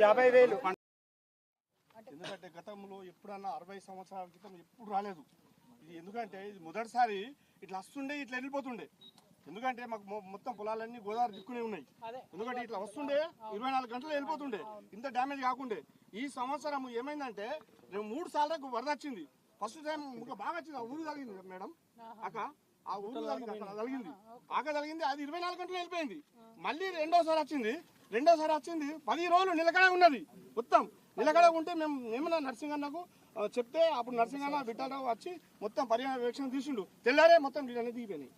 యాభై వేలు. ఎందుకంటే గతంలో ఎప్పుడన్నా అరవై సంవత్సరాల క్రితం ఎప్పుడు రాలేదు. ఇది ఎందుకంటే ఇది మొదటిసారి ఇట్లా వస్తుండే ఇట్లా వెళ్ళిపోతుండే ఎందుకంటే మాకు మొ- మొత్తం పొలాలన్నీ గోదావరి దిక్కునే ఉన్నాయి. ఎందుకంటే ఇట్లా వస్తుండే ఇరవై నాలుగు గంటలు వెళ్ళిపోతుండే ఇంత డ్యామేజ్ కాకుండే. ఈ సంవత్సరం ఏమైందంటే నేను మూడు సార్లకు వరద వచ్చింది. ఫస్ట్ టైం ఇంకా బాగా వచ్చింది. ఆ ఊరు తగిలింది మేడం. అక్క ఆ ఊరు తగిలింది అక్కడ తగిలింది అది ఇరవై నాలుగు గంటలు వెళ్ళిపోయింది. మళ్ళీ రెండోసారి వచ్చింది. రెండోసారి వచ్చింది. పది రోజులు నిలకడ ఉన్నది. మొత్తం నిలకడ ఉంటే మేము మేము నర్సింగ్ అన్నకు ఆ, చెప్తే అప్పుడు నర్సింగ్ అన్న బిడ్డలో వచ్చి మొత్తం పర్యవేక్షణ తీసిండు. తెల్లారే మొత్తం అనేది దిగిపోయినాయి.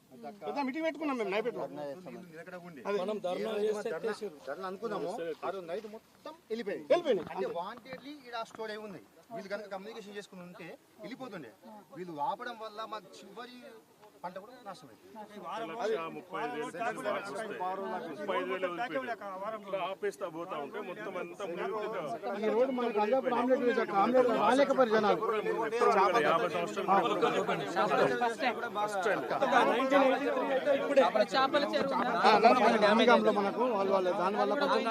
పెద్ద మీటింగ్ పెట్టుకున్నాం మేము నైపేట ధరలు అనుకున్నాము నైట్ మొత్తం వెళ్ళిపోయింది. వెళ్ళిపోయినాయి. అంటే వాంటెడ్లీ ఇక్కడ స్టోర్ అయి ఉంది. వీళ్ళు కనుక కమ్యూనికేషన్ చేసుకుని ఉంటే వెళ్ళిపోతుండే. వీళ్ళు ఆపడం వల్ల మాకు చివరి పంట కూడా వదిలిపెట్టారు. ఇట్లా ఆపేస్తా పోతా ఉంటే మొత్తం అంతా యాభై సంవత్సరాలు మనకు వాళ్ళు వాళ్ళు దాని వల్ల కొంచెం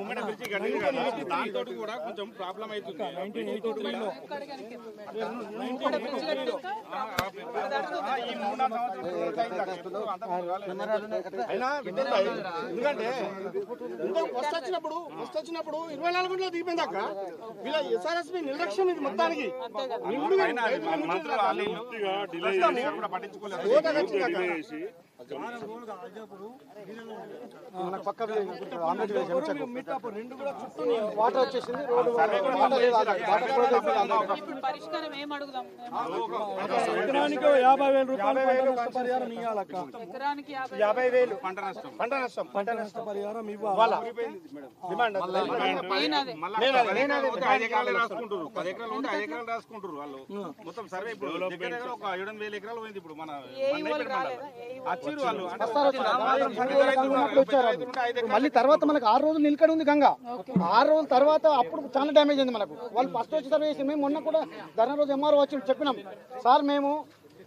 ఉమ్మడి బ్రిడ్జి కట్టింది కదా దాంతో కూడా కొంచెం ప్రాబ్లం అవుతుంది ఎందుకంటే ఫస్ట్ వచ్చినప్పుడు ఇరవై నాలుగు గంటలు దిగిపోయింది అక్క వీళ్ళ ఎస్ఆర్ఎస్పి నిర్లక్ష్యం ఇది మొత్తానికి మనకు పక్క వాటర్ వచ్చేసింది రోడ్డు వాటర్ లేదు వాటర్ కూడా అయిపోయింది. ఇప్పుడు పరిష్కారం ఏం అడుగుదాం ఎకరానికి యాభై వేల రూపాయలు పంట నష్ట పరిహారం ఇవ్వాలక్క యాభై వేలు. పంట నష్టం. పంట నష్టం. పంట నష్ట పరిహారం ఇవ్వాలి? డిమాండ్ రాసుకుంటారు వాళ్ళు. మొత్తం సర్వే ఇప్పుడు ఒక ఏడు వేల ఎకరాలు పోయింది ఇప్పుడు మన వచ్చిరు. వాళ్ళు మళ్ళీ తర్వాత మనకు ఆరు రోజులు నిలకడ ఉంది గంగ. ఆరు రోజుల తర్వాత అప్పుడు చాలా డ్యామేజ్ అయింది మనకు. వాళ్ళు ఫస్ట్ వచ్చి సర్వే మేము మొన్న కూడా ధర్నా రోజు ఎంఆర్ఓ వచ్చి చెప్పినాం. సార్ మేము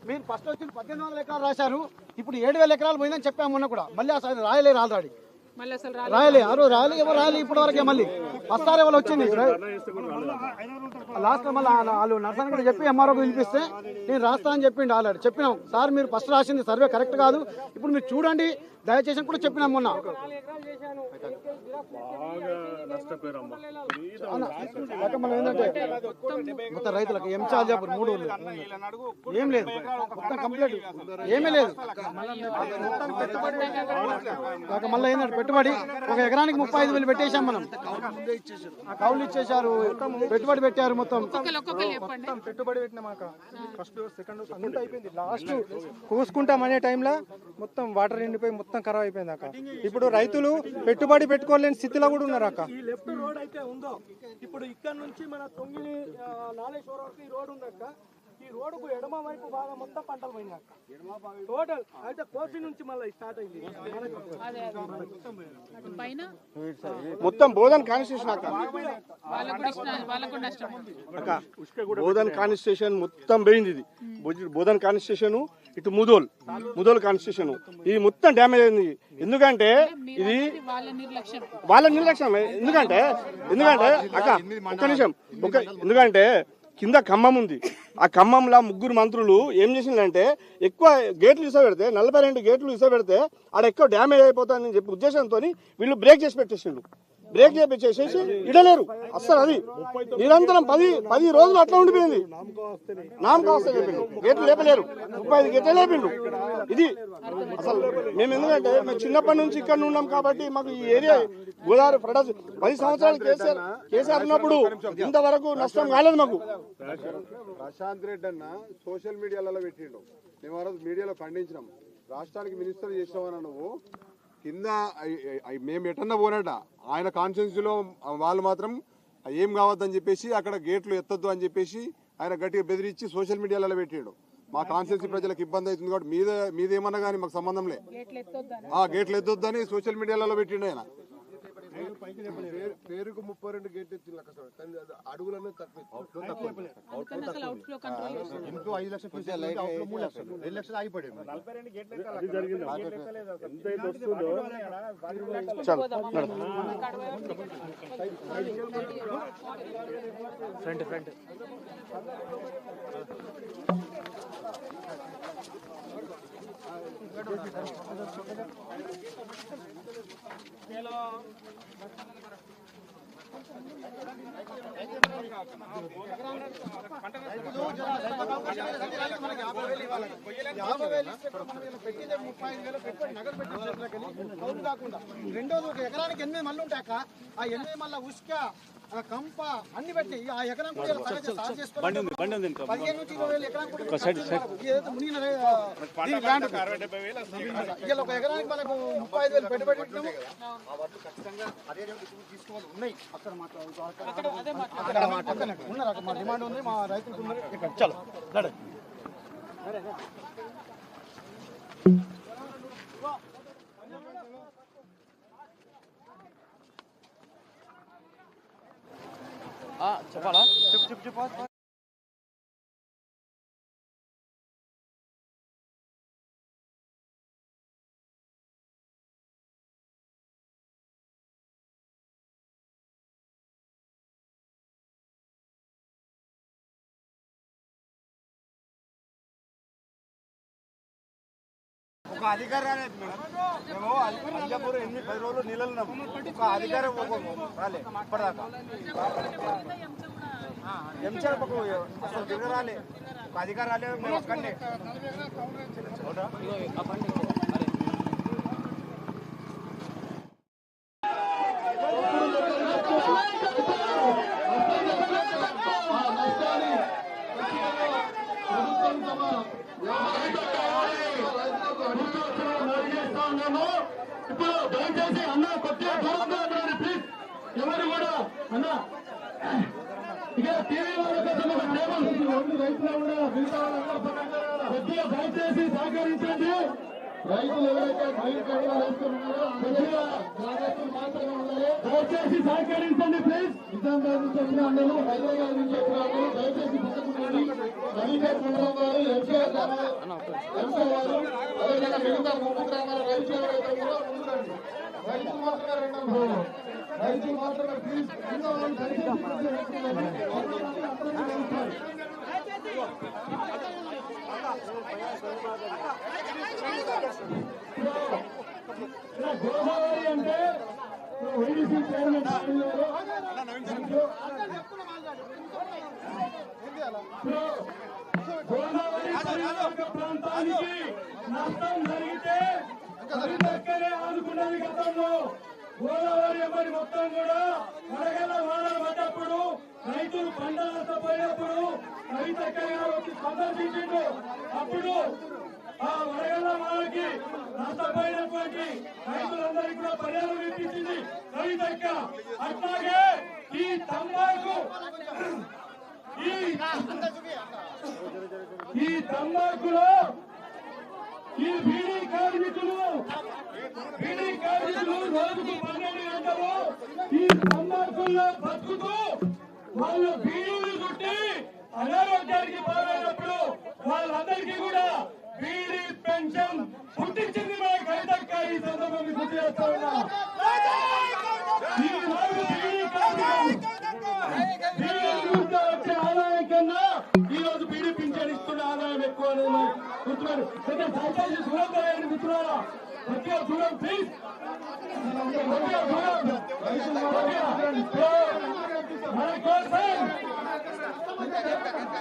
మీరు ఫస్ట్ వచ్చి పద్దెనిమిది వందల ఎకరాలు రాశారు. ఇప్పుడు ఏడు వేల ఎకరాలు పోయిందని చెప్పాము మొన్న కూడా. మళ్ళీ అసలు రాయలేరు ఆల్రెడీ రాయలే ఆ రోజు రాయలే ఎవరు రాయలే ఇప్పటి వరకే మళ్ళీ. వస్తారు ఎవరు వచ్చింది? లాస్ట్ మళ్ళీ వాళ్ళు నర్సన్ కూడా చెప్పి ఎంఆర్ఓకి పిలిపిస్తే నేను రాస్తా అని చెప్పిండు ఆల్రెడీ. చెప్పినాం. సార్ మీరు ఫస్ట్ రాసింది సర్వే కరెక్ట్ కాదు. ఇప్పుడు మీరు చూడండి దయచేసి కూడా చెప్పినాం మొన్న. మనం ఏంటంటే మొత్తం రైతులకు ఏం చాలు చెప్పరు మూడు ఊర్లు. ఏం లేదు. మొత్తం కంప్లీట్ ఏమీ లేదు. మళ్ళీ ఏంటంటే పెట్టుబడి ఒక ఎకరానికి ముప్పై ఐదు వేలు పెట్టేశాం మనం. ఆ కౌలు ఇచ్చేశారు. పెట్టుబడి పెట్టారు మొత్తం. పెట్టుబడి పెట్టినామాక ఫస్ట్ సెకండ్ అంతా అయిపోయింది. లాస్ట్ కోసుకుంటాం అనే టైంలో మొత్తం వాటర్ ఎండిపోయి మొత్తం ఖరాబ్ అయిపోయింది అక్క. ఇప్పుడు రైతులు పెట్టుబడి పెట్టుకోలేని స్థితిలో కూడా ఉన్నారు అక్క. ఈ లెఫ్ట్ రోడ్ అయితే ఉందో? ఇప్పుడు ఇక్కడ నుంచి మన తొంగిలి నాలేశ్వరం వరకు ఈ రోడ్ ఉంది అక్క ఈ రోడ్డుకు ఎడమ వైపు బాగా మొత్తం పంటలు పోయినా టోటల్ అయితే కోసి నుంచి మళ్ళీ స్టార్ట్ అయింది. మొత్తం బోధన్ కాన్స్టిట్యూషన్ అక్క. బోధన్ కాన్స్టిట్యూషన్ మొత్తం పోయింది ఇది. బోధన్ కాన్స్టిట్యూషన్ ఇటు ముదోల్ ముదోల్ కాన్స్టిట్యూషన్ ఇది మొత్తం డ్యామేజ్ అయింది. ఎందుకంటే ఇది వాళ్ళ నిర్లక్ష్యం. వాళ్ళ నిర్లక్ష్యం ఎందుకంటే ఎందుకంటే అక్క ఒక్క నిమిషం. ఒక ఎందుకంటే కింద ఖమ్మం ఉంది. ఆ ఖమ్మంలో ముగ్గురు మంత్రులు ఏం చేసిందంటే ఎక్కువ గేట్లు ఇస పెడితే నలభై రెండు గేట్లు ఇస పెడితే ఆడ ఎక్కువ డ్యామేజ్ అయిపోతుందని చెప్పి ఉద్దేశంతో వీళ్ళు బ్రేక్ చేసి పెట్టేసిండు బ్రేక్ చేపించేసేసి ఇడలేరు. అస్సలు అది. నిరంతరం పది పది రోజులు అట్లా ఉండిపోయింది. నామకా వస్తే చెప్పిండు గేట్లు లేపలేరు. ముప్పై ఐదు గేట్లే లేపిండు. ఇది అసలు మేము ఎందుకంటే మేము చిన్నప్పటి నుంచి ఇక్కడ ఉన్నాం కాబట్టి మాకు ఈ ఏరియా గోదావరి ప్రొడక్ట్ పది సంవత్సరాలు కేసీఆర్ కేసీఆర్ ఉన్నప్పుడు ఇంతవరకు నష్టం కాలేదు మాకు. ప్రశాంత్ రెడ్డి అన్న సోషల్ మీడియాలలో పెట్టిండు. మేము ఆ రోజు మీడియాలో ఖండించినాం. రాష్ట్రానికి మినిస్టర్ చేసినావన్న నువ్వు కింద మేము ఎటన్నా పోనట. ఆయన కాన్స్టిట్యున్సీలో వాళ్ళు మాత్రం ఏం కావద్దని చెప్పేసి అక్కడ గేట్లు ఎత్తొద్దు అని చెప్పేసి ఆయన గట్టిగా బెదిరించి సోషల్ మీడియాలలో పెట్టిండు. మా కాన్స్టిట్యున్సీ ప్రజలకు ఇబ్బంది అవుతుంది కాబట్టి మీద మీదేమన్నా కానీ మాకు సంబంధం లే. గేట్లు ఎత్తొద్దని ఆ గేట్లు ఎత్తొద్దని సోషల్ మీడియాలలో పెట్టిండు ఆయన. పేరుకు ముప్పై రెండు గేట్లు ఎత్తి లెక్క సార్. కానీ అది అడుగులనే తక్కువ చేశారు. ఇంకో ఐదు లక్షలు మూడు రెండు లక్షలు ఆగిపోయాయి ఎంతైతే వస్తుందో? యాభై వేలు పెట్టిందే ముప్పై ఐదు వేలు పెట్టి కౌలు కాకుండా రెండోది ఒక ఎకరానికి ఎనిమిది మళ్ళీ ఉంటాక ఆ ఎనిమిది మళ్ళీ ఉసుక కంప అన్ని పెట్టి ఆ ఎకరం కూడా ఇలా సగం సాగు చేసుకోవాలి పదిహేను నుంచి ఇరవై వేలు ఎకరం కూడా ఏదైతే మునిగిన రే- ఈ ల్యాండ్ ఇలా ఒక ఎకరానికి మనకు ముప్పై ఐదు వేలు పెట్టుబడి పెట్టినాము. ఉన్నాయి. అక్కడ మాట్లాడు అక్కడ అక్కడ పక్కనే ఉన్నారు. అక్కడ మా డిమాండ్ ఉంది. మా రైతులకు ఉన్నారు ఇక్కడ చలో. Ah, tu vas là Tu, tu, tu passes ఒక అధికారం రాలేదు మేడం. మేము ఎనిమిది పది రోజులు నీళ్ళు ఉన్నాం. ఒక అధికారం రాలే ఇప్పటిదాకా. ఎంచారు ఒక అసలు దిగ రాలే ఒక అధికారం మేము ఒక్కడే ఇప్పుడు దయచేసి అన్న కొద్దిగా దూరంగా ఉండండి ప్లీజ్ ఎవరు కూడా అన్న ఇక టీవీ వాళ్ళ కోసం ఒక రెండు రైతులు కూడా మిగతా కొద్దిగా దయచేసి సహకరించండి. రైతులు ఎవరైతే గ్రీన్ కార్డు వేస్తున్నారో కొద్దిగా జాగ్రత్తలు మాత్రమే ఉండాలి. దయచేసి సహకరించండి ప్లీజ్. నిజామాబాద్ నుంచి వచ్చిన అందరూ హైదరాబాద్ నుంచి వచ్చిన అందరూ దయచేసి పక్కకుండండి రవీందర్ మండలం గారు ఎంసీఆర్ ఎంసీ వారు అదేవిధంగా మిగతా ముప్పు గ్రామాల రైతులు ఎవరైతే ఉన్నారో ముందుకండి రైతులు మాత్రమే రెండో రైతులు మాత్రమే ప్లీజ్. మిగతా వాళ్ళు దయచేసి కూర్చోండి. అందరూ కలుస్తారు. ఇలా గోదావరి అంటే వైడీసీ చైర్మన్ గోదావరి ప్రాంతానికి నష్టం జరిగితే కవితక్కనే ఆదుకున్నది గతంలో గోదావరి అమ్మడి మొత్తం కూడా వడగల వానలు పడ్డప్పుడు రైతులు పంట నష్టపోయినప్పుడు కవితక్క గారు వచ్చి సందర్శించిండు అప్పుడు ఆ వడగల వానకి నష్టపోయినటువంటి రైతులందరికీ కూడా పరిహారం ఇప్పించింది కవితక్క అట్లాగే ఈ తంబాకు ఈ ఈ తంబాకులో ఈ బీడీ కార్మికులు బీడీ కార్మికులు రోజుకు పన్నెండు గంటలు ఈ సందర్భంలో బతుకుతూ వాళ్ళు బీడీలు చుట్టి అనారోగ్యానికి పాలైనప్పుడు వాళ్ళందరికీ కూడా బీడీ పెన్షన్ పుట్టించింది మన కవితక్క ఈ సందర్భంగా గుర్తు చేస్తా ఉన్నా ఈ రోజు బీడీ కార్మికులు బీడీలతో వచ్చే ఆదాయం కన్నా ఈ రోజు బీడీ పింఛన్ ఇస్తున్న ఆదాయం ఎక్కువ అనేది మనం గుర్తున్నారు అయితే దయచేసి దూరం చేయండి మిత్రులారా. కొద్దిగా దూరం ప్లీజ్ కొద్దిగా దూరం. మన కోసం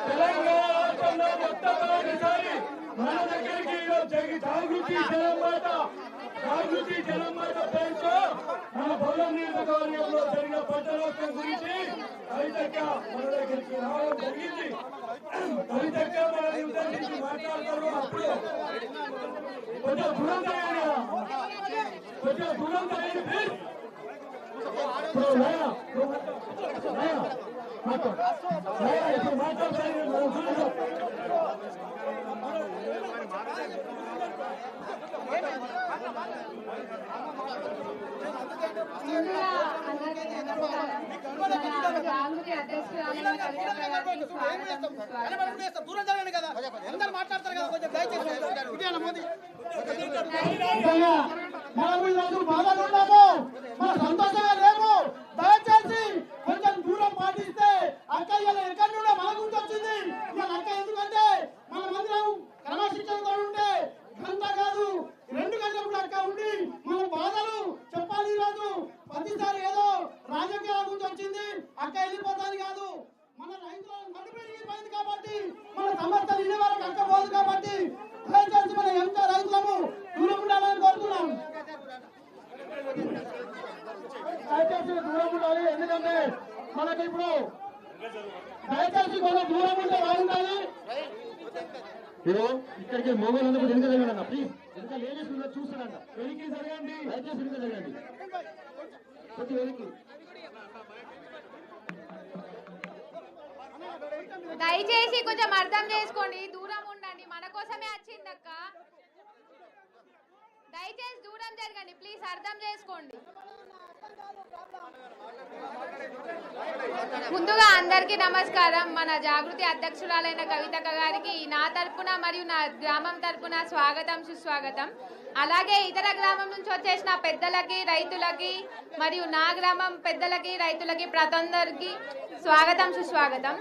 తెలంగాణ రాష్ట్రంలో మొట్టమొదటిసారి మన దగ్గరికి ఈరోజు జరిగి జాగృతి జనం మాట జాగృతి జనం మాట పేరుతో మన పొలం నియోజకవర్గంలో జరిగిన పంట నష్టం గురించి కవితక్క మన దగ్గరికి రావడం జరిగింది కవితక్క మన గురించి మాట్లాడతారు అప్పుడు కొంచెం దూరం తగ్గండి కొంచెం దూరం తగ్గండి ప్లీజ్ దూరం జరగండి కదా అందరు మాట్లాడతారు కదా కొంచెం దయచేసి మోదీ. నిజంగా మనము ఈరోజు బాధలు ఉన్నాము మన సంతోషంగా లేము. దయచేసి కొంచెం దూరం పాటిస్తే అక్క ఇలా ఎక్కడి నుండో మన గురించి వచ్చింది. ఇలా అక్క ఎందుకంటే మన మందిరం క్రమశిక్షణ కూడా ఉంటే గంట కాదు. రెండు గంటలు కూడా అక్క ఉండి మన బాధలు చెప్పాలి ఈరోజు. ప్రతిసారి ఏదో రాజకీయాల గురించి వచ్చింది. అక్క వెళ్ళిపోతాను కాదు. మన రైతుల నడుపు విరిగిపోయింది కాబట్టి మన సమస్యలు ఇన్ని వరకు అక్క పోదు కాబట్టి దయచేసి మన ఎంత రైతులము దూరం ఉండాలని కోరుతున్నాం. దయచేసి దూరం ఉండాలి. ఎందుకంటే మనకి ఇప్పుడు దయచేసి కొంచెం దూరం ఉంటే బాగుంటుంది. ఇదో ఇక్కడికి మోగోళ్ళందరూ వెనుక జరగండి ప్లీజ్. వెనుక లేడీస్ చూస్తారంట. వెనక్కి జరగండి దయచేసి వెనుక జరగండి కొద్ది వెనక్కి దయచేసి కొంచెం అర్థం చేసుకోండి. దూరం ఉండండి. మన కోసమే వచ్చిందక్క దయచేసి దూరం జరగండి. ప్లీజ్ అర్థం చేసుకోండి. ముందుగా అందరికీ నమస్కారం. మన జాగృతి అధ్యక్షురాలైన కవితక గారికి నా తరపున మరియు నా గ్రామం తరపున స్వాగతం సుస్వాగతం. అలాగే ఇతర గ్రామం నుంచి వచ్చేసిన పెద్దలకి రైతులకి మరియు నా గ్రామం పెద్దలకి రైతులకి ప్రతందరికి స్వాగతం సుస్వాగతం.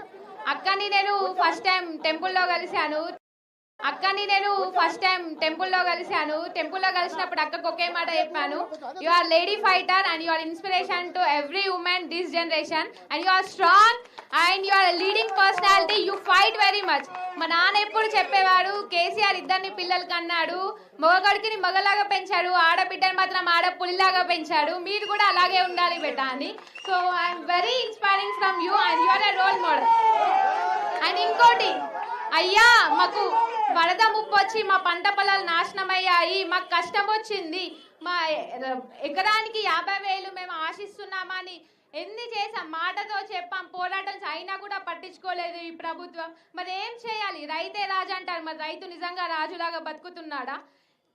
అక్కని నేను ఫస్ట్ టైం టెంపుల్లో కలిశాను. అక్కని నేను ఫస్ట్ టైం టెంపుల్లో కలిశాను. టెంపుల్లో కలిసినప్పుడు అక్కకు ఒకే మాట చెప్పాను. You are lady fighter and you are inspiration to every women this generation and you are strong and you are leading personality you fight very much మా నాన్న ఎప్పుడు చెప్పేవాడు కేసీఆర్ ఇద్దరిని పిల్లలు కన్నాడు. మగగడికిని మగలాగా పెంచాడు. ఆడబిడ్డని మాత్రం ఆడ పులిలాగా పెంచాడు. మీరు కూడా అలాగే ఉండాలి బెట అని. So I'm very inspiring from you and you are a role model and ఇంకోటి అయ్యా మాకు వరద ముప్పు వచ్చి మా పంట పొలాలు నాశనం అయ్యాయి మాకు కష్టం వచ్చింది మా ఎకరానికి యాభై వేలు మేము ఆశిస్తున్నామని ఎన్ని చేసాం మాటతో చెప్పాం. పోరాటం అయినా కూడా పట్టించుకోలేదు ఈ ప్రభుత్వం. మరి ఏం చేయాలి? రైతే రాజు అంటారు. మరి రైతు నిజంగా రాజులాగా బతుకుతున్నాడా?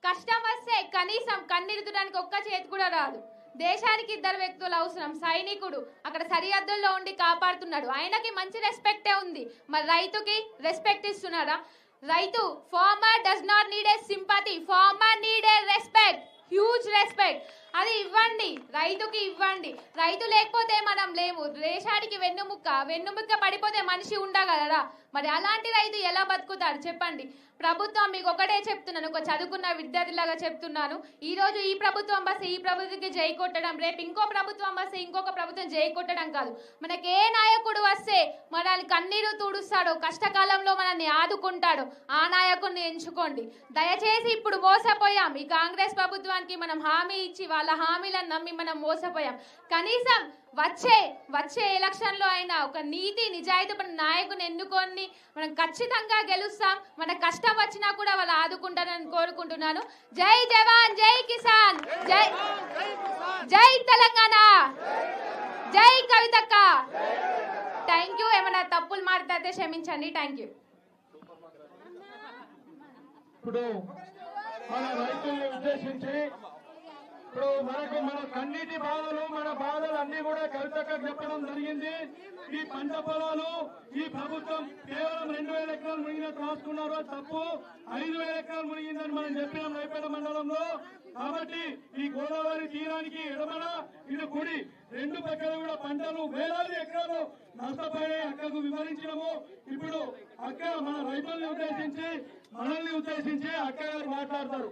కష్టం వస్తే కనీసం కన్నీరుతుడానికి ఒక్క చేతి కూడా రాదు. దేశానికి ఇద్దరు వ్యక్తులు అవసరం. సైనికుడు అక్కడ సరిహద్దుల్లో ఉండి కాపాడుతున్నాడు. ఆయనకి మంచి రెస్పెక్టే ఉంది. మరి రైతుకి రెస్పెక్ట్ ఇస్తున్నారా రైతు farmer does not need a sympathy farmer need a respect huge respect అది ఇవ్వండి. రైతుకి ఇవ్వండి. రైతు లేకపోతే మనం లేము. దేశానికి వెన్నుముక్క వెన్నుముక్క పడిపోతే మనిషి ఉండగలరా మరి అలాంటి రైతు ఎలా బతుకుతారు చెప్పండి. ప్రభుత్వం మీకు ఒకటే చెప్తున్నాను ఒక చదువుకున్న విద్యార్థిలాగా చెప్తున్నాను. ఈ రోజు ఈ ప్రభుత్వం బస్ ఈ ప్రభుత్వంకి జై కొట్టడం రేపు ఇంకో ప్రభుత్వం బస్ ఇంకొక ప్రభుత్వం జై కొట్టడం కాదు. మనకి ఏ నాయకుడు వస్తే మనల్ని కన్నీరు తుడుస్తాడో కష్టకాలంలో మనల్ని ఆదుకుంటాడో. ఆ నాయకుడిని ఎంచుకోండి. దయచేసి ఇప్పుడు మోసపోయాం. ఈ కాంగ్రెస్ ప్రభుత్వానికి మనం హామీ ఇచ్చి వాళ్ళ హామీలను నమ్మి మనం మోసపోయాం. కనీసం వచ్చే వచ్చే ఎలక్షన్లో అయినా ఒక నీతి నిజాయితీ నాయకుని ఎన్నుకొని మనం ఖచ్చితంగా గెలుస్తాం. మన కష్టం వచ్చినా కూడా వాళ్ళు ఆదుకుంటారని కోరుకుంటున్నాను. జై జవాన్ జై కిసాన్ జై జై తెలంగాణ జై కవితక్క. Thank you. ఏమైనా తప్పులు మాట్లాడితే క్షమించండి. Thank you. ఇప్పుడు మన రైతులను ఉద్దేశించి ఇప్పుడు మనకు మన కన్నీటి బాధలు మన బాధలు అన్ని కూడా కవితగా చెప్పడం జరిగింది. ఈ పంట పొలాలు ఈ ప్రభుత్వం కేవలం రెండు వేల ఎకరాలు మునిగినట్టు రాసుకున్నారు తప్పు. ఐదు వేల ఎకరాలు మునిగిందని మనం చెప్పినాం రైపేట మండలంలో. కాబట్టి ఈ గోదావరి తీరానికి ఎడమన ఇటు కుడి రెండు పక్కల కూడా పంటలు వేలాది ఎకరాలు నష్టపోయాయి అక్కకు వివరించినము. ఇప్పుడు అక్క మన రైతుల్ని ఉద్దేశించి మనల్ని ఉద్దేశించి అక్క గారు మాట్లాడతారు.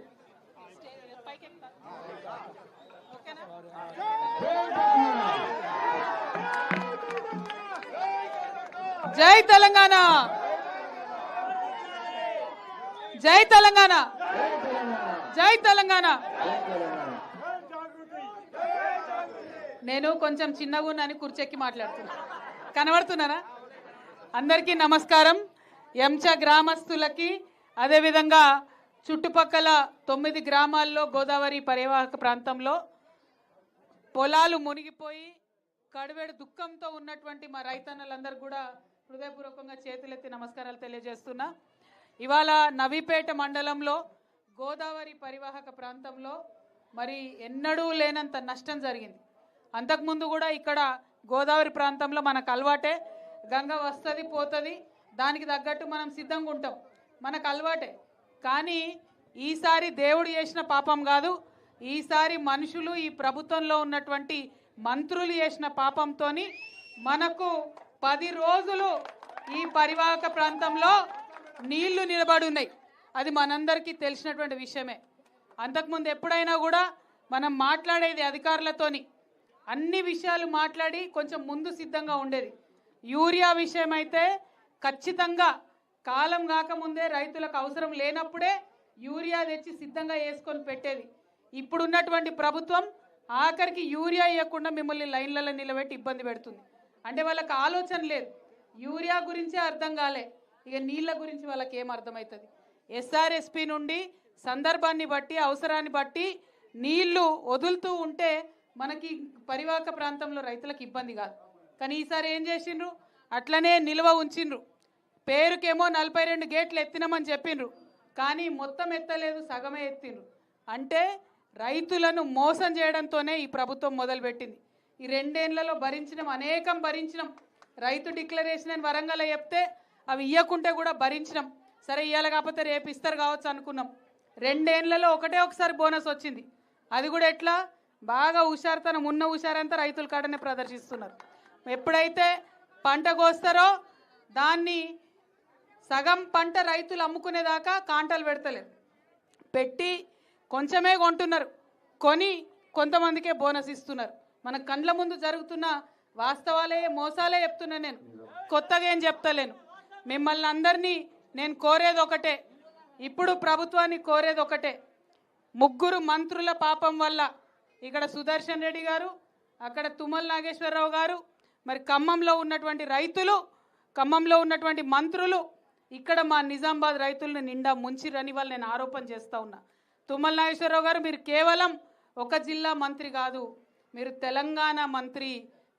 జై తెలంగాణ! జై తెలంగాణ! జై తెలంగాణ! నేను కొంచెం చిన్నగా ఉన్నాను కుర్చెక్కి మాట్లాడుతున్నా. కనబడుతున్నారా? అందరికీ నమస్కారం. ఎంచ గ్రామస్తులకి అదేవిధంగా చుట్టుపక్కల తొమ్మిది గ్రామాల్లో గోదావరి పరివాహక ప్రాంతంలో పొలాలు మునిగిపోయి కడువేడు దుఃఖంతో ఉన్నటువంటి మా రైతన్నలందరూ కూడా హృదయపూర్వకంగా చేతులెత్తి నమస్కారాలు తెలియజేస్తున్నా. ఇవాళ నవీపేట మండలంలో గోదావరి పరివాహక ప్రాంతంలో మరి ఎన్నడూ లేనంత నష్టం జరిగింది. అంతకుముందు కూడా ఇక్కడ గోదావరి ప్రాంతంలో మనకు అలవాటే గంగ వస్తుంది పోతుంది దానికి తగ్గట్టు మనం సిద్ధంగా ఉంటాం. మనకు అలవాటే. కానీ ఈసారి దేవుడు చేసిన పాపం కాదు. ఈసారి మనుషులు ఈ ప్రభుత్వంలో ఉన్నటువంటి మంత్రులు చేసిన పాపంతో మనకు పది రోజులు ఈ పరివాహక ప్రాంతంలో నీళ్ళు నిలబడి ఉన్నాయి అది మనందరికీ తెలిసినటువంటి విషయమే. అంతకుముందు ఎప్పుడైనా కూడా మనం మాట్లాడేది అధికారులతోని అన్ని విషయాలు మాట్లాడి కొంచెం ముందు సిద్ధంగా ఉండేది. యూరియా విషయమైతే ఖచ్చితంగా కాలం కాకముందే రైతులకు అవసరం లేనప్పుడే యూరియా తెచ్చి సిద్ధంగా వేసుకొని పెట్టేది. ఇప్పుడున్నటువంటి ప్రభుత్వం ఆఖరికి యూరియా ఇవ్వకుండా మిమ్మల్ని లైన్లలో నిలబెట్టి ఇబ్బంది పెడుతుంది. అంటే వాళ్ళకి ఆలోచన లేదు. యూరియా గురించే అర్థం కాలే. ఇక నీళ్ళ గురించి వాళ్ళకి ఏం అర్థమవుతుంది ఎస్ఆర్ఎస్పి నుండి సందర్భాన్ని బట్టి అవసరాన్ని బట్టి నీళ్ళు వదులుతూ ఉంటే మనకి పరివాహక ప్రాంతంలో రైతులకు ఇబ్బంది కాదు. కానీ ఈసారి ఏం చేసిండ్రు? అట్లనే నిల్వ ఉంచిండ్రు. పేరుకేమో నలభై రెండు గేట్లు ఎత్తినామని చెప్పిండ్రు. కానీ మొత్తం ఎత్తలేదు సగమే ఎత్తిండ్రు. అంటే రైతులను మోసం చేయడంతోనే ఈ ప్రభుత్వం మొదలుపెట్టింది. ఈ రెండేళ్ళలో భరించినాం అనేకం భరించినాం. రైతు డిక్లరేషన్ అని వరంగల్ చెప్తే అవి ఇవ్వకుంటే కూడా భరించినాం. సరే ఇవ్వాలి కాకపోతే రేపు ఇస్తారు కావచ్చు అనుకున్నాం. రెండేళ్ళలో ఒకటే ఒకసారి బోనస్ వచ్చింది. అది కూడా ఎట్లా? బాగా హుషారుతనం ఉన్న హుషారంతా రైతుల కాడనే ప్రదర్శిస్తున్నారు. ఎప్పుడైతే పంట కోస్తారో దాన్ని సగం పంట రైతులు అమ్ముకునేదాకా కాంటలు పెడతలేరు. పెట్టి కొంచెమే కొంటున్నారు. కొని కొంతమందికే బోనస్ ఇస్తున్నారు. మన కండ్ల ముందు జరుగుతున్న వాస్తవాలే మోసాలే చెప్తున్నా నేను. కొత్తగా ఏం చెప్తలేను. మిమ్మల్ని అందరినీ నేను కోరేది ఒకటే. ఇప్పుడు ప్రభుత్వాన్ని కోరేది ఒకటే. ముగ్గురు మంత్రుల పాపం వల్ల ఇక్కడ సుదర్శన్ రెడ్డి గారు అక్కడ తుమ్మల నాగేశ్వరరావు గారు మరి ఖమ్మంలో ఉన్నటువంటి రైతులు ఖమ్మంలో ఉన్నటువంటి మంత్రులు ఇక్కడ మా నిజామాబాద్ రైతులను నిండా ముంచిరని వాళ్ళు నేను ఆరోపణ చేస్తూ ఉన్నా. తుమ్మల నాగేశ్వరరావు గారు మీరు కేవలం ఒక జిల్లా మంత్రి కాదు మీరు తెలంగాణ మంత్రి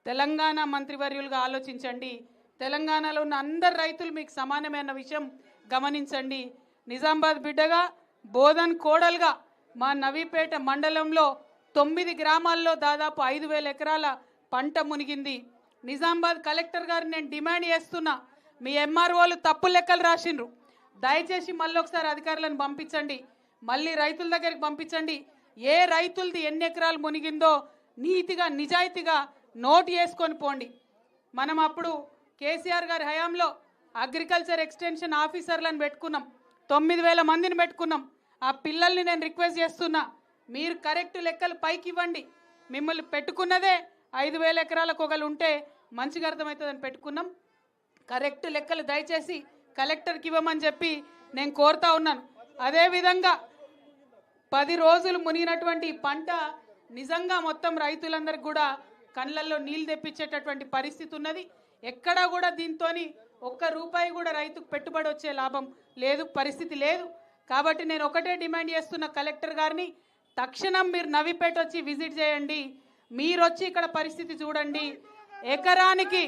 తెలంగాణ మంత్రివర్యులుగా ఆలోచించండి. తెలంగాణలో ఉన్న అందరు రైతులు మీకు సమానమైన విషయం గమనించండి. నిజామాబాద్ బిడ్డగా బోధన్ కోడలుగా మా నవీపేట మండలంలో తొమ్మిది గ్రామాల్లో దాదాపు ఐదు వేల ఎకరాల పంట మునిగింది. నిజామాబాద్ కలెక్టర్ గారు నేను డిమాండ్ చేస్తున్నా మీ ఎంఆర్ఓలు తప్పు లెక్కలు రాసిండ్రు. దయచేసి మళ్ళీ ఒకసారి అధికారులను పంపించండి. మళ్ళీ రైతుల దగ్గరికి పంపించండి. ఏ రైతులది ఎన్ని ఎకరాలు మునిగిందో నీతిగా నిజాయితీగా నోట్ చేసుకొని పోండి. మనం అప్పుడు కేసీఆర్ గారి హయాంలో అగ్రికల్చర్ ఎక్స్టెన్షన్ ఆఫీసర్లను పెట్టుకున్నాం. తొమ్మిది వేల మందిని పెట్టుకున్నాం. ఆ పిల్లల్ని నేను రిక్వెస్ట్ చేస్తున్నా మీరు కరెక్ట్ లెక్కలు పైకి ఇవ్వండి. మిమ్మల్ని పెట్టుకున్నదే ఐదు వేల ఎకరాలకు ఒకళ్ళు ఉంటే మంచిగా అర్థమవుతుందని పెట్టుకున్నాం. కరెక్ట్ లెక్కలు దయచేసి కలెక్టర్కి ఇవ్వమని చెప్పి నేను కోరుతా ఉన్నాను. అదేవిధంగా పది రోజులు మునిగినటువంటి పంట నిజంగా మొత్తం రైతులందరికి కూడా కళ్ళల్లో నీళ్ళు తెప్పించేటటువంటి పరిస్థితి ఉన్నది. ఎక్కడా కూడా దీంతో ఒక్క రూపాయి కూడా రైతుకు పెట్టుబడి వచ్చే లాభం లేదు పరిస్థితి లేదు. కాబట్టి నేను ఒకటే డిమాండ్ చేస్తున్న కలెక్టర్ గారిని తక్షణం మీరు నవిపేట వచ్చి విజిట్ చేయండి. మీరు వచ్చి ఇక్కడ పరిస్థితి చూడండి. ఎకరానికి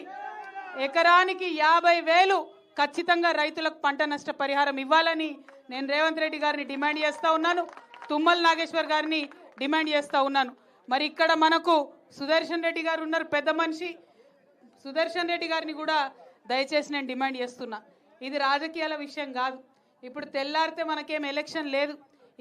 ఎకరానికి యాభై వేలు ఖచ్చితంగా రైతులకు పంట నష్ట పరిహారం ఇవ్వాలని నేను రేవంత్ రెడ్డి గారిని డిమాండ్ చేస్తూ ఉన్నాను. తుమ్మల నాగేశ్వర్ గారిని డిమాండ్ చేస్తూ ఉన్నాను. మరి ఇక్కడ మనకు సుదర్శన్ రెడ్డి గారు ఉన్నారు పెద్ద మనిషి. సుదర్శన్ రెడ్డి గారిని కూడా దయచేసి నేను డిమాండ్ చేస్తున్నా. ఇది రాజకీయాల విషయం కాదు. ఇప్పుడు తెల్లారితే మనకేం ఎలక్షన్ లేదు.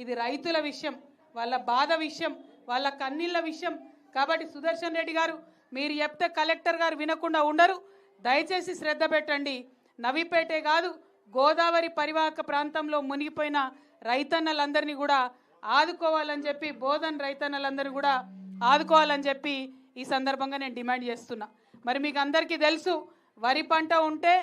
ఇది రైతుల విషయం వాళ్ళ బాధ విషయం వాళ్ళ కన్నీళ్ళ విషయం. కాబట్టి సుదర్శన్ రెడ్డి గారు మీరు చెప్తే కలెక్టర్ గారు వినకుండా ఉండరు. దయచేసి శ్రద్ధ పెట్టండి. నవిపేటే కాదు గోదావరి పరివాహక ప్రాంతంలో మునిగిపోయిన రైతన్నలందరినీ కూడా ఆదుకోవాలని చెప్పి బోధన్ రైతన్నలందరినీ కూడా ఆదుకోవాలని చెప్పి ఈ సందర్భంగా నేను డిమాండ్ చేస్తున్నా. మరి మీకు అందరికీ తెలుసు వరి పంట ఉంటే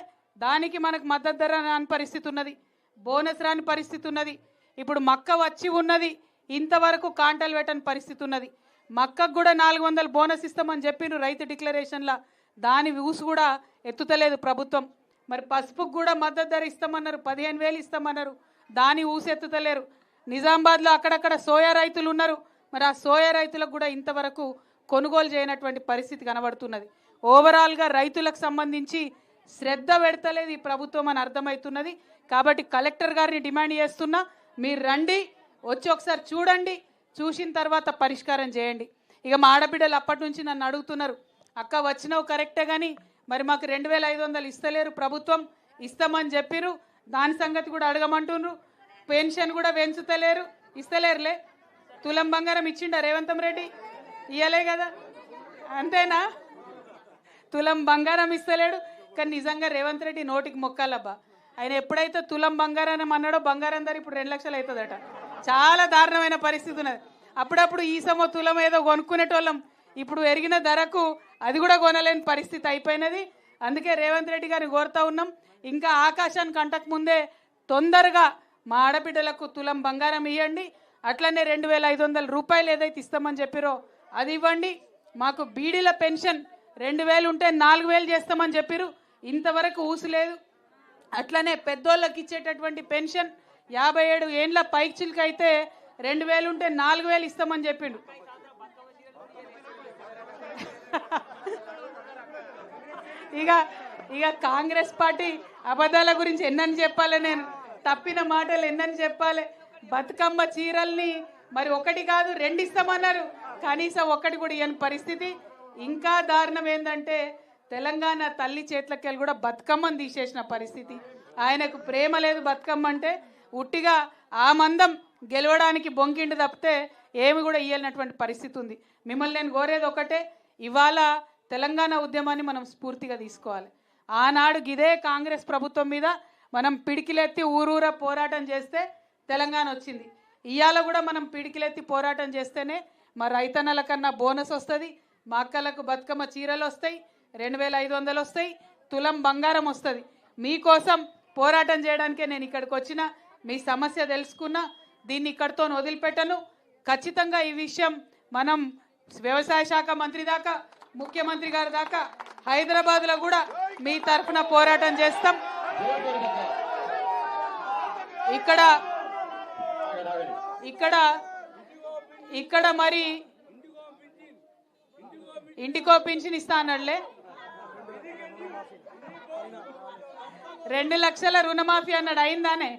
దానికి మనకు మద్దతు ధర రాని పరిస్థితి ఉన్నది బోనస్ రాని పరిస్థితి ఉన్నది. ఇప్పుడు మక్క వచ్చి ఉన్నది ఇంతవరకు కాంటలు పెట్టని పరిస్థితి ఉన్నది. మక్కకు కూడా నాలుగు వందలు బోనస్ ఇస్తామని చెప్పిండ్రు రైతు డిక్లరేషన్ల దాని ఊసు కూడా ఎత్తుతలేదు ప్రభుత్వం. మరి పసుపుకు కూడా మద్దతు ధర ఇస్తామన్నారు పదిహేను వేలు ఇస్తామన్నారు. దాని ఊసు ఎత్తుతలేరు. నిజామాబాద్లో అక్కడక్కడ సోయా రైతులు ఉన్నారు. మరి ఆ సోయా రైతులకు కూడా ఇంతవరకు కొనుగోలు చేయనటువంటి పరిస్థితి కనబడుతున్నది. ఓవరాల్గా రైతులకు సంబంధించి శ్రద్ధ పెడతలేదు ఈ ప్రభుత్వం అని అర్థమవుతున్నది. కాబట్టి కలెక్టర్ గారిని డిమాండ్ చేస్తున్నా మీరు రండి వచ్చి ఒకసారి చూడండి చూసిన తర్వాత పరిష్కారం చేయండి. ఇక మా ఆడబిడ్డలు అప్పటి నుంచి నన్ను అడుగుతున్నారు అక్క వచ్చినావు కరెక్టే కానీ మరి మాకు రెండు వేల ఐదు వందలు ఇస్తలేరు ప్రభుత్వం ఇస్తామని చెప్పిరు దాని సంగతి కూడా అడగమంటున్నారు పెన్షన్ కూడా పెంచుతలేరు. ఇస్తలేరులే. తులం బంగారం ఇచ్చిండ రేవంతం రెడ్డి? ఇయ్యలే కదా. అంతేనా? తులం బంగారం ఇస్తలేడు. కానీ నిజంగా రేవంత్ రెడ్డి నోటికి మొక్కాలబ్బా. ఆయన ఎప్పుడైతే తులం బంగారం అన్నాడో బంగారం ధర ఇప్పుడు రెండు లక్షలు అవుతుందట. చాలా దారుణమైన పరిస్థితి ఉన్నది. అప్పుడప్పుడు ఈ సమ తులం ఏదో కొనుక్కునేటోళ్ళం. ఇప్పుడు పెరిగిన ధరకు అది కూడా కొనలేని పరిస్థితి అయిపోయినది. అందుకే రేవంత్ రెడ్డి గారిని కోరుతా ఉన్నాం. ఇంకా ఆకాశానికి అంటకు ముందే తొందరగా మా ఆడబిడ్డలకు తులం బంగారం ఇవ్వండి అట్లనే రెండు వేల ఐదు వందల రూపాయలు ఏదైతే ఇస్తామని చెప్పిరో అది ఇవ్వండి. మాకు బీడీల పెన్షన్ రెండు వేలు ఉంటే నాలుగు వేలు చేస్తామని చెప్పిరు. ఇంతవరకు ఊసులేదు అట్లనే పెద్దోళ్ళకి ఇచ్చేటటువంటి పెన్షన్ యాభై ఏడు ఏండ్ల పైచిలకి అయితే రెండు వేలు ఉంటే నాలుగు వేలు ఇస్తామని చెప్పిండు. ఇక ఇక కాంగ్రెస్ పార్టీ అబద్ధాల గురించి ఎన్నని చెప్పాలి నేను? తప్పిన మాటలు ఎన్నని చెప్పాలి? బతుకమ్మ చీరల్ని మరి ఒకటి కాదు రెండు ఇస్తామన్నారు. కనీసం ఒక్కటి కూడా ఇవ్వని పరిస్థితి. ఇంకా దారుణం ఏంటంటే తెలంగాణ తల్లి చేతులకెళ్ళి కూడా బతుకమ్మను తీసేసిన పరిస్థితి. ఆయనకు ప్రేమ లేదు బతుకమ్మ అంటే. ఉట్టిగా ఆ మందం గెలవడానికి బొంకిండు తప్పితే ఏమి కూడా ఇయ్యనటువంటి పరిస్థితి ఉంది. మిమ్మల్ని నేను కోరేది ఒకటే ఇవాళ తెలంగాణ ఉద్యమాన్ని మనం స్ఫూర్తిగా తీసుకోవాలి. ఆనాడు గిదే కాంగ్రెస్ ప్రభుత్వం మీద మనం పిడికిలెత్తి ఊరూరా పోరాటం చేస్తే తెలంగాణ వచ్చింది. ఇవాళ కూడా మనం పిడికిలెత్తి పోరాటం చేస్తేనే మా రైతన్నల కన్నా బోనస్ వస్తుంది మా అక్కలకు బతుకమ్మ చీరలు వస్తాయి రెండు వేల ఐదు వందలు వస్తాయి తులం బంగారం వస్తుంది. మీకోసం పోరాటం చేయడానికే నేను ఇక్కడికి వచ్చిన మీ సమస్య తెలుసుకున్నా దీన్ని ఇక్కడితో వదిలిపెట్టను. ఖచ్చితంగా ఈ విషయం మనం వ్యవసాయ శాఖ మంత్రి దాకా ముఖ్యమంత్రి గారి దాకా హైదరాబాద్లో కూడా మీ తరఫున పోరాటం చేస్తాం. ఇక్కడ ఇక్కడ ఇక్కడ మరి ఇంటికో పింఛన్ ఇస్తా అన్నాడులే. రెండు లక్షల రుణమాఫీ అన్నాడు అయిందానే?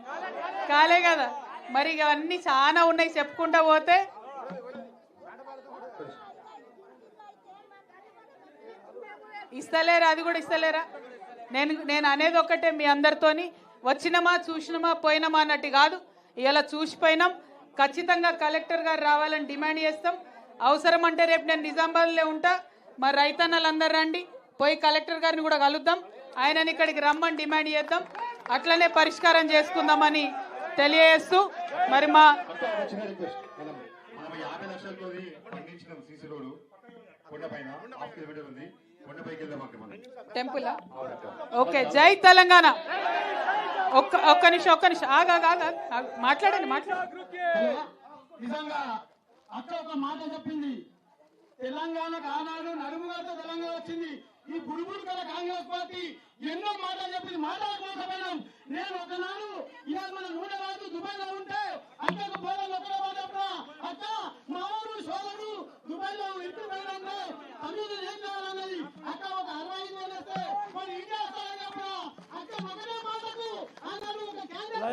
కాలే కదా. మరి ఇక చాలా ఉన్నాయి చెప్పుకుంటా పోతే. ఇస్తలేరా? అది కూడా ఇస్తలేరా? నేను నేను అనేది ఒకటే మీ అందరితోని. వచ్చినమా చూసినమా పోయినమా అన్నట్టు కాదు. ఇలా చూసిపోయినాం. ఖచ్చితంగా కలెక్టర్ గారు రావాలని డిమాండ్ చేస్తాం. అవసరం అంటే రేపు నేను నిజామాబాద్లో ఉంటా. మా రైతన్నలందరూ రండి. పోయి కలెక్టర్ గారిని కూడా కలుద్దాం. ఆయనని ఇక్కడికి రమ్మని డిమాండ్ చేద్దాం. అట్లనే పరిష్కారం చేసుకుందామని తెలియజేస్తూ మరి మా యాభై లక్షలతో పండించిన సీసీ రోడ్డు. కొండపైన హాఫ్ కిలోమీటర్ ఉంది. టెంపుల్? ఓకే జై తెలంగాణ. ఒక్క ఒక్క నిమిషం ఒక్క నిమిషం. ఆగా ఆగా మాట్లాడండి మాట్లాడండి. నిజంగా అక్క ఒక మాట చెప్పింది. తెలంగాణకు ఆనాడు నడుముగారితో తెలంగాణ వచ్చింది. ఈ బుడుబుడు గల కాంగ్రెస్ పార్టీ ఎన్నో మాటలు చెప్పింది మాటల కోసమైనాం నేను ఒకనాడు ఇవాళ మన నూనె రాజు దుబాయ్లో ఉంటే అక్కకు పోలం చెప్పినా? అక్క మా ఊరు సోదరుడు దుబాయ్లో ఇంటి పోయినా తమిళ ఏం కావాలన్నది? అక్క ఒక అరవై ఐదు వేలు వస్తే మరి ఇండియా చెప్పినా? అక్క ఒకటే మాటకు ఆనాడు ఒక కాంగ్రెస్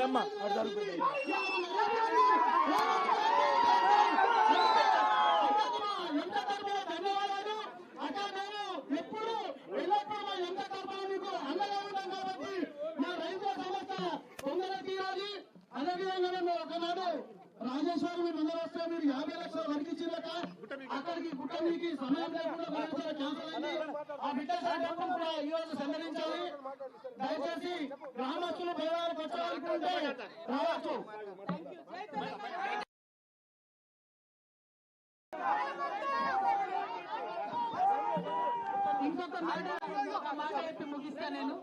ఎల్లప్పుడూ మా ఎంత తరపున మీకు? అండగా ఉంటాం కాబట్టి మా రైతుల సమస్య తొందరగా తీయాలి అదేవిధంగా మేము ఒకనాడు రాజేశ్వరి మీరు వస్తే మీరు యాభై లక్షలు వరకిచ్చినాక అక్కడికి పుట్టడానికి సమయం లేకుండా మరొకసారి క్యాన్సల్ అయింది. ఆ బిడ్డ కూడా ఈ రోజు సందర్శించాలి దయచేసి గ్రామస్తులు భయవారికి వచ్చాలనుకుంటే రావచ్చు. ఇంకొక మాట ముగిస్తా నేను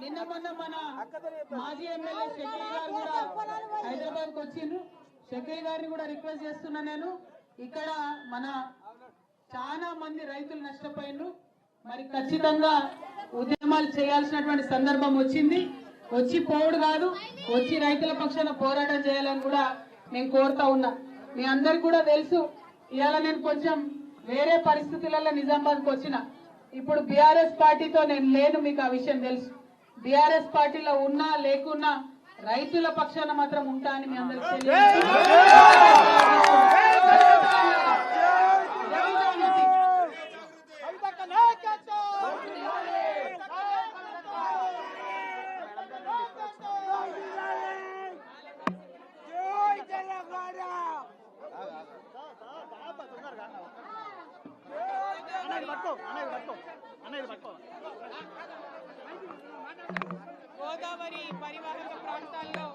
నిన్న మొన్న మన మాజీ ఎమ్మెల్యే షకీల్ గారు కూడా హైదరాబాద్కు వచ్చిండ్రు షకీల్ గారిని కూడా రిక్వెస్ట్ చేస్తున్నా నేను ఇక్కడ మన చాలా మంది రైతులు నష్టపోయినరు మరి ఖచ్చితంగా ఉద్యమాలు చేయాల్సినటువంటి సందర్భం వచ్చింది వచ్చి పోవుడు కాదు వచ్చి రైతుల పక్షాన పోరాటం చేయాలని కూడా నేను కోరుతా ఉన్నా. మీ అందరికి కూడా తెలుసు ఇవాళ నేను కొంచెం వేరే పరిస్థితులలో నిజామాబాద్కి వచ్చిన. ఇప్పుడు బీఆర్ఎస్ పార్టీతో నేను లేను మీకు ఆ విషయం తెలుసు. బీఆర్ఎస్ పార్టీలో ఉన్నా లేకున్నా రైతుల పక్షాన మాత్రం ఉంటా అని మీ అందరికి తెలియజేస్తున్నాను. జై జాగృతి. గోదావరి పరివాహక ప్రాంతాల్లో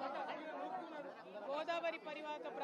గోదావరి పరివాహక ప్రాంతం